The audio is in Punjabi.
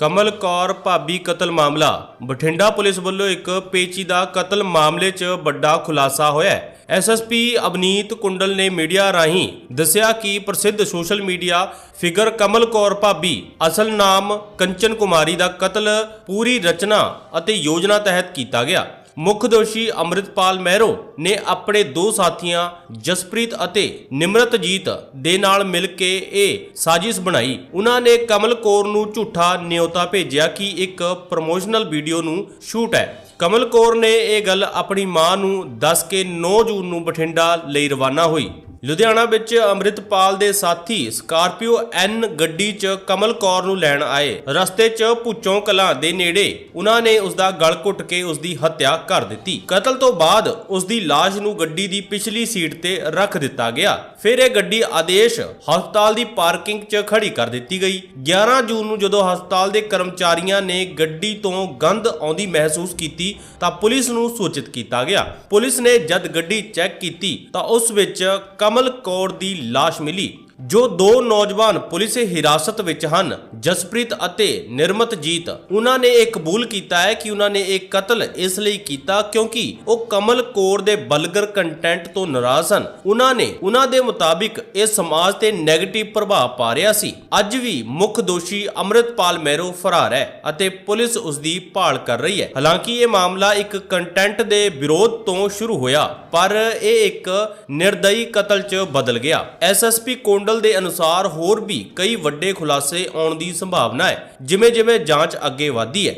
ਕਮਲ ਕੌਰ ਭਾਬੀ ਕਤਲ ਮਾਮਲਾ। ਬਠਿੰਡਾ ਪੁਲਿਸ ਵੱਲੋਂ ਇੱਕ ਪੇਚੀਦਾ ਕਤਲ ਮਾਮਲੇ 'ਚ ਵੱਡਾ ਖੁਲਾਸਾ ਹੋਇਆ ਹੈ। ਐਸਐਸਪੀ ਅਬਨੀਤ ਕੁੰਡਲ ਨੇ ਮੀਡੀਆ ਰਾਹੀਂ ਦੱਸਿਆ ਕਿ ਪ੍ਰਸਿੱਧ social media figure Kamal Kaur Bhabhi, ਅਸਲ ਨਾਮ ਕੰਚਨ ਕੁਮਾਰੀ ਦਾ ਕਤਲ ਪੂਰੀ ਰਚਨਾ ਅਤੇ ਯੋਜਨਾ ਤਹਿਤ ਕੀਤਾ ਗਿਆ। ਮੁੱਖ ਦੋਸ਼ੀ ਅੰਮ੍ਰਿਤਪਾਲ ਮਹਿਰੋ ਨੇ ਆਪਣੇ ਦੋ ਸਾਥੀਆਂ, ਜਸਪ੍ਰੀਤ ਅਤੇ ਨਿਮਰਤਜੀਤ ਦੇ ਨਾਲ ਮਿਲ ਕੇ ਇਹ ਸਾਜ਼ਿਸ਼ ਬਣਾਈ। ਉਹਨਾਂ ਨੇ ਕਮਲ ਕੌਰ ਨੂੰ ਝੂਠਾ ਨਿਯੋਤਾ ਭੇਜਿਆ ਕਿ ਇੱਕ ਪ੍ਰਮੋਸ਼ਨਲ ਵੀਡੀਓ ਨੂੰ ਸ਼ੂਟ ਹੈ। ਕਮਲ ਕੌਰ ਨੇ ਇਹ ਗੱਲ ਆਪਣੀ ਮਾਂ ਨੂੰ ਦੱਸ ਕੇ 9 ਜੂਨ ਨੂੰ ਬਠਿੰਡਾ ਲਈ ਰਵਾਨਾ ਹੋਈ। ਲੁਧਿਆਣਾ ਵਿੱਚ ਅੰਮ੍ਰਿਤਪਾਲ ਦੇ ਸਾਥੀ ਸਕਾਰਪੀਓ ਐਨ ਗੱਡੀ 'ਚ ਕਮਲ ਕੌਰ ਨੂੰ ਲੈਣ ਆਏ। ਰਸਤੇ 'ਚ ਭੁੱਚੋਂ ਕਲਾਂ ਦੇ ਨੇੜੇ ਉਹਨਾਂ ਨੇ ਉਸ ਦਾ ਗਲ ਘੁੱਟ ਕੇ ਉਸ ਦੀ ਹੱਤਿਆ ਕਰ ਦਿੱਤੀ। ਕਤਲ ਤੋਂ ਬਾਅਦ ਉਸ ਦੀ ਲਾਸ਼ ਨੂੰ ਗੱਡੀ ਦੀ ਪਿਛਲੀ ਸੀਟ ਤੇ ਰੱਖ ਦਿੱਤਾ ਗਿਆ। ਫਿਰ ਇਹ ਗੱਡੀ ਆਦੇਸ਼ ਹਸਪਤਾਲ ਦੀ ਪਾਰਕਿੰਗ 'ਚ ਖੜੀ ਕਰ ਦਿੱਤੀ ਗਈ। 11 ਜੂਨ ਨੂੰ ਜਦੋਂ ਹਸਪਤਾਲ ਦੇ ਕਰਮਚਾਰੀਆਂ ਨੇ ਗੱਡੀ ਤੋਂ ਗੰਧ ਆਉਂਦੀ ਮਹਿਸੂਸ ਕੀਤੀ, ਤਾਂ ਪੁਲਿਸ ਨੂੰ ਸੂਚਿਤ ਕੀਤਾ ਗਿਆ। ਪੁਲਿਸ ਨੇ ਜਦ ਗੱਡੀ ਚੈੱਕ ਕੀਤੀ, ਤਾਂ ਉਸ ਵਿੱਚ ਕਮਲ ਕੌਰ ਦੀ ਲਾਸ਼ ਮਿਲੀ। ਜੋ ਦੋ ਨੌਜਵਾਨ ਪੁਲਿਸ ਹਿਰਾਸਤ ਵਿੱਚ ਹਨ, ਜਸਪ੍ਰੀਤ ਅਤੇ ਨਿਰਮਤਜੀਤ ਉਹਨਾਂ ਨੇ ਇਹ ਕਬੂਲ ਕੀਤਾ ਹੈ ਕਿ ਉਹਨਾਂ ਨੇ ਇਹ ਕਤਲ ਇਸ ਲਈ ਕੀਤਾ ਕਿਉਂਕਿ ਉਹ ਕਮਲ ਕੌਰ ਦੇ ਬਲਗਰ ਕੰਟੈਂਟ ਤੋਂ ਨਾਰਾਜ਼ ਹਨ ਉਹਨਾਂ ਨੇ ਉਹਨਾਂ ਦੇ ਮੁਤਾਬਿਕ ਇਹ ਸਮਾਜ ਤੇ 네ਗੇਟਿਵ ਪ੍ਰਭਾਵ ਪਾ ਰਿਹਾ ਸੀ। ਅੱਜ ਵੀ ਮੁੱਖ ਦੋਸ਼ੀ ਅੰਮ੍ਰਿਤਪਾਲ ਮੈਰੋ ਫਰਾਰ ਹੈ ਅਤੇ ਪੁਲਿਸ ਉਸ ਦੀ ਭਾਲ ਕਰ ਰਹੀ ਹੈ। ਹਾਲਾਂਕਿ ਇਹ ਮਾਮਲਾ ਇੱਕ ਕੰਟੈਂਟ ਦੇ ਵਿਰੋਧ ਤੋਂ ਸ਼ੁਰੂ ਹੋਇਆ, ਪਰ ਇਹ ਇੱਕ ਨਿਰਦਈ ਕਤਲ 'ਚ ਬਦਲ ਗਿਆ। ਐਸਐਸਪੀ ਕੋਂਡਲ ਦੇ ਅਨੁਸਾਰ ਹੋਰ ਵੀ ਕਈ ਵੱਡੇ ਖੁਲਾਸੇ ਆਉਣ ਦੀ ਸੰਭਾਵਨਾ ਹੈ ਜਿਵੇਂ ਜਿਵੇਂ ਜਾਂਚ ਅੱਗੇ ਵਧਦੀ ਹੈ।